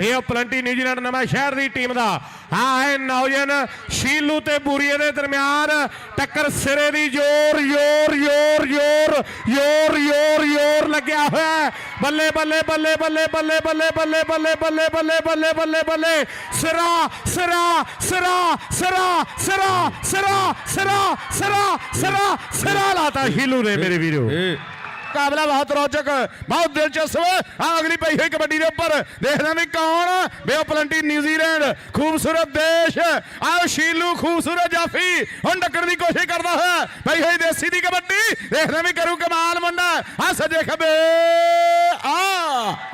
Pay of Plenty New Zealand ਨਵਾਂ ਸ਼ਹਿਰ ਦੀ team ਦਾ ਹਾਂ ਹੈ ਨੌਜਨ ਸ਼ੀਲੂ ਤੇ ਬੂਰੀਏ ਦੇ ਦਰਮਿਆਨ ਟੱਕਰ ਸਿਰੇ ਦੀ ਜ਼ੋਰ ਜ਼ੋਰ ਜ਼ੋਰ ਜ਼ੋਰ ਜ਼ੋਰ ਜ਼ੋਰ ਜ਼ੋਰ ਲੱਗਿਆ ਹੋਇਆ ਬੱਲੇ ਬੱਲੇ ਬੱਲੇ ਬੱਲੇ ਬੱਲੇ ਬੱਲੇ ਬੱਲੇ ਬੱਲੇ ਬੱਲੇ ਬੱਲੇ ਬੱਲੇ ਬੱਲੇ ਬੱਲੇ ਸਿਰਾ ਸਿਰਾ ਸਿਰਾ ਸਿਰਾ ਸਿਰਾ ਸਿਰਾ ਸਿਰਾ ਸਿਰਾ ਸਿਰਾ ਸਿਰਾ ਲਾਤਾ ਸ਼ੀਲੂ ਨੇ ਮੇਰੇ ਵੀਰੋ ਮੁਕਾਬਲਾ ਬਹੁਤ ਰੋਚਕ। ਬਹੁਤ ਦਿਲਚਸਪ ਆ ਅਗਲੀ ਪਈ ਹੋਈ ਕਬੱਡੀ ਦੇ ਉੱਪਰ। ਦੇਖਦੇ ਵੀ ਕੌਣ ਬੇਓ ਪਲੰਟੀ ਨਿਊਜ਼ੀਲੈਂਡ ਖੂਬਸੂਰਤ ਦੇਸ਼। ਆਓ ਸ਼ੀਲੂ ਖੂਬਸੂਰਤ ਜਾਫੀ। ਹੁਣ ਡੱਕਣ ਦੀ ਕੋਸ਼ਿਸ਼ ਕਰਦਾ ਹੈ ਪਈ ਹੋਈ ਦੇਸੀ ਦੀ ਕਬੱਡੀ। ਦੇਖਦੇ ਵੀ ਕਰੂ ਕਮਾਲ ਮੁੰਡਾ। ਆ ਸੱਜੇ ਖੱਬੇ ਆ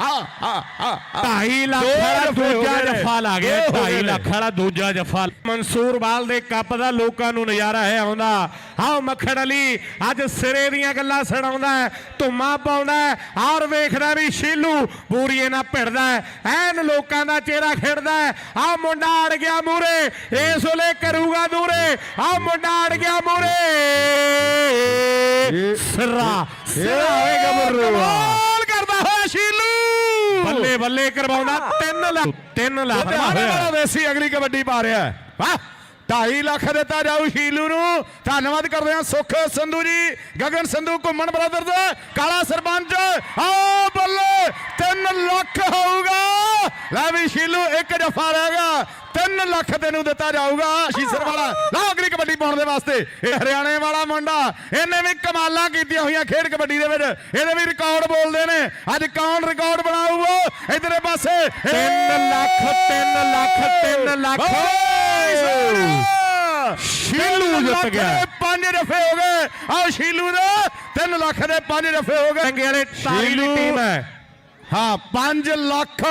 ਆ ਆ ਆ 2.5 ਲੱਖ ਦੋ ਵਾਲਾ ਜੱਫੇ ਹੋ ਦੂਜਾ ਗਏ ਨੇ। ਜੱਫਾ ਲਾ ਗਿਆ ਦੋ ਹੋ ਗਏ 2.5 ਨੇ। ਲੱਖ ਵਾਲਾ ਦੂਜਾ ਜੱਫਾ। ਮਨਸੂਰ ਬਾਲ ਦੇ ਕੱਪ ਦਾ ਲੋਕਾਂ ਨੂੰ ਨਜ਼ਾਰਾ ਹੈ ਆਉਂਦਾ। ਆਓ ਮੱਖਣ ਅਲੀ ਅੱਜ ਸਿਰੇ ਦੀਆਂ ਗੱਲਾਂ ਸੁਣਾਉਂਦਾ ਹੈ ਧੁੰਮਾ ਪਾਉਂਦਾ ਹੈ ਔਰ ਵੇਖਦਾ ਵੀ ਸ਼ੀਲੂ ਬੂਰੀਏ ਨਾਲ ਭਿੜਦਾ ਹੈ। ਐਨ ਲੋਕਾਂ ਦਾ ਚਿਹਰਾ ਖਿੜਦਾ ਹੈ। ਆ ਮੁੰਡਾ ਅੜ ਗਿਆ ਮੂਰੇ ਇਸ ਵੇਲੇ ਕਰੂਗਾ ਦੂਰੇ। ਆ ਮੁੰਡਾ ਅੜ ਗਿਆ ਮੂਰੇ ਸਿਰਾ ਸਿਰਾ ਹੋਏਗਾ ਮਰੂਆ ਕਮਾਲ ਕਰਦਾ ਹੋਇਆ ਸ਼ੀਲੂ। ਬੱਲੇ ਬੱਲੇ ਕਰਵਾਉਂਦਾ 3 ਲੱਖ 3 ਲੱਖ। ਵਾਲਾ ਦੇਸੀ ਅਗਲੀ ਕਬੱਡੀ ਪਾ ਰਿਹਾ। ਵਾਹ 2.5 ਲੱਖ ਦਿੱਤਾ ਜਾਊ ਸ਼ੀਲੂ ਨੂੰ। ਧੰਨਵਾਦ ਕਰਦੇ ਹਾਂ ਸੁਖ ਸੰਧੂ ਜੀ ਗਗਨ ਸੰਧੂ ਘੁੰਮਣ ਬ੍ਰਦਰ ਦਾ ਕਾਲਾ ਸਰਪੰਚ। ਆਓ ਬੱਲੇ 3 ਲੱਖ ਹੋਊਗਾ। ਲੈ ਵੀ ਸ਼ੀਲੂ ਇੱਕ ਜਫਾ ਰਹਿ ਗਿਆ। 3 ਲੱਖ ਤੈਨੂੰ ਦਿੱਤਾ ਜਾਊਗਾ। ਸ਼ੀਸਰ ਵਾਲਾ ਲਓ ਅਗਲੀ ਕਬੱਡੀ ਪਾਉਣ ਦੇ ਵਾਸਤੇ। ਇਹ ਹਰਿਆਣੇ ਵਾਲਾ ਮੁੰਡਾ ਇਹਨੇ ਵੀ ਕਮਾਲਾਂ ਕੀਤੀਆਂ ਹੋਈਆਂ ਖੇਡ ਕਬੱਡੀ ਦੇ ਵਿੱਚ। ਇਹਦੇ ਵੀ ਰਿਕਾਰਡ ਬੋਲਦੇ ਨੇ। ਅੱਜ ਕੌਣ ਰਿਕਾਰਡ ਬਣਾਊਗਾ? ਇਧਰੇ ਪਾਸੇ। 3 ਲੱਖ 3 ਲੱਖ 3 ਲੱਖ। ਸ਼ੀਲੂ ਜਿੱਤ ਗਿਆ। ਪੰਜ ਰਫੇ ਹੋ ਗਏ। ਆਹ ਸ਼ੀਲੂ ਦੇ 3 ਲੱਖ ਦੇ ਪੰਜ ਰਫੇ ਹੋ ਗਏ। ਚੰਗੇ ਵਾਲੇ। ਟੀਮ ਹੈ। ਹਾਂ 5 ਲੱਖ।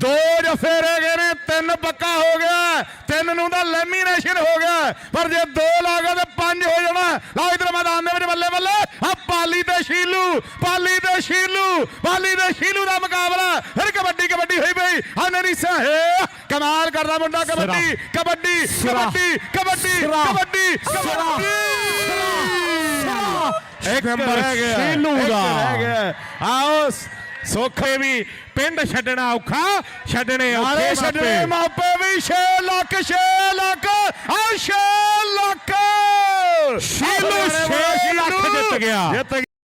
ਦੋ ਜਫੇ ਰਹਿ ਗਏ ਨੇ ਤਿੰਨ ਪੱਕਾ ਹੋ ਗਿਆ ਤਿੰਨ ਨੂੰ ਤਾਂ ਲੈਮੀਨੇਸ਼ਨ ਹੋ ਗਿਆ ਪਰ ਜੇ ਦੋ ਲਾ ਗਏ ਤੇ ਪੰਜ ਹੋ ਜਾਣਾ ਲਓ ਇਧਰ ਮੈਦਾਨ ਦੇ ਵਿੱਚ ਬੱਲੇ ਬੱਲੇ ਆ ਪਾਲੀ ਤੇ ਸ਼ੀਲੂ ਪਾਲੀ ਤੇ ਸ਼ੀਲੂ ਪਾਲੀ ਤੇ ਸ਼ੀਲੂ ਦਾ ਮੁਕਾਬਲਾ ਫਿਰ ਕਬੱਡੀ ਕਬੱਡੀ ਹੋਈ ਪਈ ਆ ਨਰੀ ਸਾਹੇ ਕਮਾਲ ਕਰਦਾ ਮੁੰਡਾ ਕਬੱਡੀ ਕਬੱਡੀ। ਕਬੱਡੀ ਕਬੱਡੀ। ਕਬੱਡੀ ਇੱਕ ਨੰਬਰ ਰਹਿ ਗਿਆ, ਸ਼ੀਲੂ ਦਾ। ਆਓ ਸੋਖੇ ਵੀ ਪਿੰਡ ਛੱਡਣਾ ਔਖਾ ਛੱਡਣੇ ਔਖੇ ਨਾਲੇ ਛੱਡਣੇ ਮਾਪੇ। ਵੀ 6 ਲੱਖ 6 ਲੱਖ ਆ 6 ਲੱਖ ਸ਼ੀਲੂ ਛੇ ਲੱਖ ਜਿੱਤ ਗਿਆ। ਜਿੱਤ